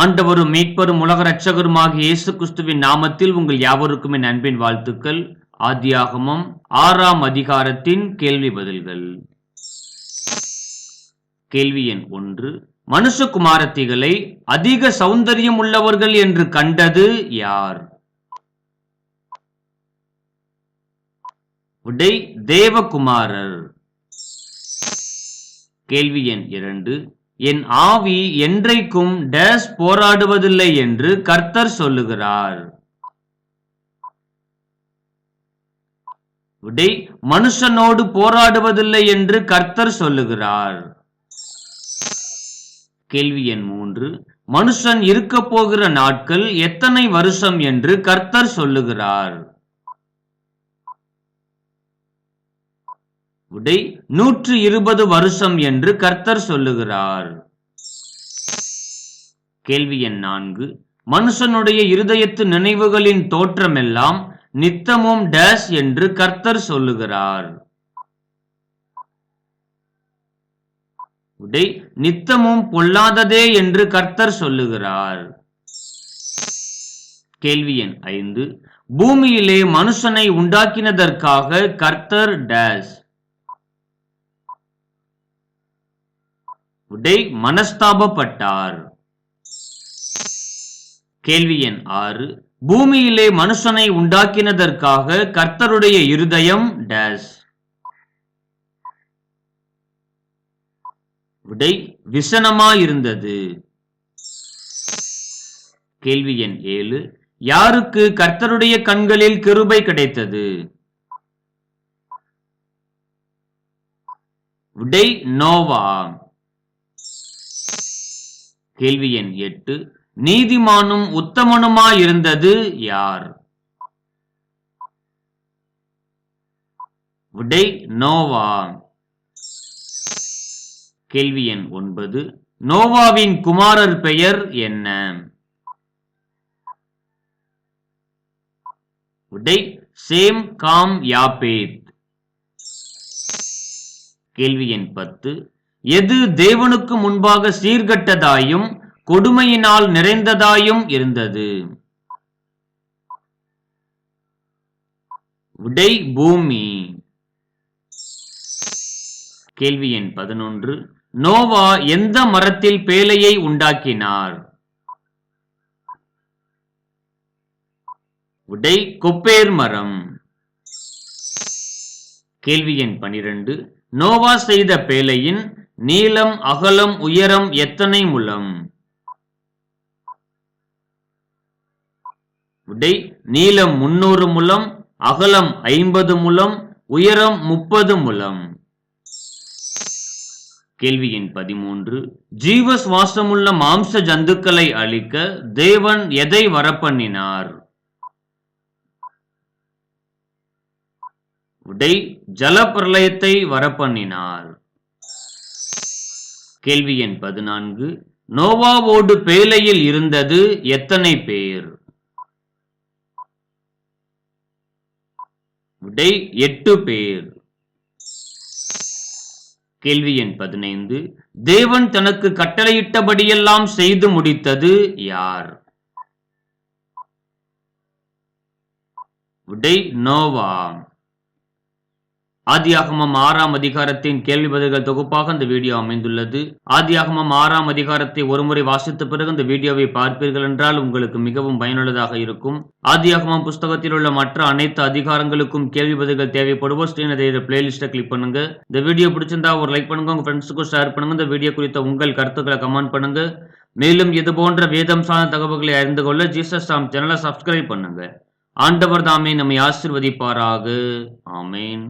ஆண்டவரும் மீட்பரும் உலக ரட்சகருமாகிய இயேசு கிறிஸ்துவின் நாமத்தில் உங்கள் யாவருக்கும் என் அன்பின் வாழ்த்துக்கள். ஆதியாகமம் ஆறாம் அதிகாரத்தின் கேள்வி பதில்கள். கேள்வி எண் ஒன்று. மனுஷகுமாரத்திகளை அதிக சௌந்தரியம் உள்ளவர்கள் என்று கண்டது யார்? விடை தேவகுமாரர். கேள்வி எண் இரண்டு. என் ஆவி என்றைக்கும் டேஸ் போராடுவதில்லை என்று கர்த்தர் சொல்லுகிறார். விடை மனுஷனோடு போராடுவதில்லை என்று கர்த்தர் சொல்லுகிறார். கேள்வி எண் மூன்று. மனுஷன் இருக்க போகிற நாட்கள் எத்தனை வருஷம் என்று கர்த்தர் சொல்லுகிறார். விடை நூற்று இருபது வருஷம் என்று கர்த்தர் சொல்லுகிறார். கேள்வி எண் நான்கு. மனுஷனுடைய இருதயத்து நினைவுகளின் தோற்றமெல்லாம் நித்தமும் டேஸ் என்று கர்த்தர் சொல்லுகிறார். விடை நித்தமும் பொல்லாததே என்று கர்த்தர் சொல்லுகிறார். கேள்வி எண் ஐந்து. பூமியிலே மனுஷனை உண்டாக்கினதற்காக கர்த்தர் டேஸ் உடை மனஸ்தாபப்பட்டார். கேள்வி எண் ஆறு. பூமியிலே மனுஷனை உண்டாக்கினதற்காக கர்த்தருடைய இருதயம் டேஸ். விடை விசனமாயிருந்தது. கேள்வி எண் ஏழு. யாருக்கு கர்த்தருடைய கண்களில் கிருபை கிடைத்தது? விடை நோவா. கேள்வி எண் எட்டு. நீதிமானும் உத்தமனுமாயிருந்தது யார்? விடை நோவா. கேள்வி எண் ஒன்பது. நோவாவின் குமாரர் பெயர் என்ன? விடை சேம் காம் யாபேத். கேள்வி எண் பத்து. எது தேவனுக்கு முன்பாக சீர்கட்டதாயும் கொடுமையினால் நிறைந்ததாயும் இருந்தது. விடை பூமி. கேள்வி எண் பதினொன்று. நோவா எந்த மரத்தில் பேலையை உண்டாக்கினார்? விடை கொப்பேர் மரம். கேள்வி எண் பனிரெண்டு. நோவா செய்த பேலையின் நீளம் அகலம் உயரம் எத்தனை முலம் விடை நீளம் முன்னூறு முலம் அகலம் ஐம்பது முலம் உயரம் முப்பது முலம் கேள்வி எண் பதிமூன்று. ஜீவ சுவாசமுள்ள மாம்ச ஜந்துக்களை அழிக்க தேவன் எதை வரப்பண்ணினார்? விடை ஜலப்பிரளயத்தை வரப்பண்ணினார். கேள்வி எண் பதினான்கு. நோவாவோடு பேலையில் இருந்தது எத்தனை பேர்? விடை எட்டு பேர். கேள்வி எண் பதினைந்து. தேவன் தனக்கு கட்டளையிட்டபடியெல்லாம் செய்து முடித்தது யார்? விடை நோவா. ஆதியாகமம் ஆறாம் அதிகாரத்தின் கேள்வி பதில்கள் தொகுப்பாக இந்த வீடியோ அமைந்துள்ளது. ஆதியாகமம் ஆறாம் அதிகாரத்தை ஒருமுறை வாசித்த பிறகு இந்த வீடியோவை பார்ப்பீர்கள் என்றால் உங்களுக்கு மிகவும் பயனுள்ளதாக இருக்கும். ஆதியாகமம் புஸ்தகத்தில் உள்ள மற்ற அனைத்து அதிகாரங்களுக்கும் கேள்வி பதில்கள் தேவைப்படுவோம் ஸ்க்ரீன் அதை பிளேலிஸ்ட்டை கிளிக் பண்ணுங்க. இந்த வீடியோ பிடிச்சிருந்தா ஒரு லைக் பண்ணுங்க உங்க ஃப்ரெண்ட்ஸுக்கும் ஷேர் பண்ணுங்க. இந்த வீடியோ குறித்த உங்கள் கருத்துக்களை கமெண்ட் பண்ணுங்க. மேலும் இது போன்ற வேதம் சார்ந்த தகவல்களை அறிந்து கொள்ள ஜீசஸ் சாம் சேனலை சப்ஸ்கிரைப் பண்ணுங்க. ஆண்டவர் தாமே நம்மை ஆசிர்வதிப்பாராக. ஆமேன்.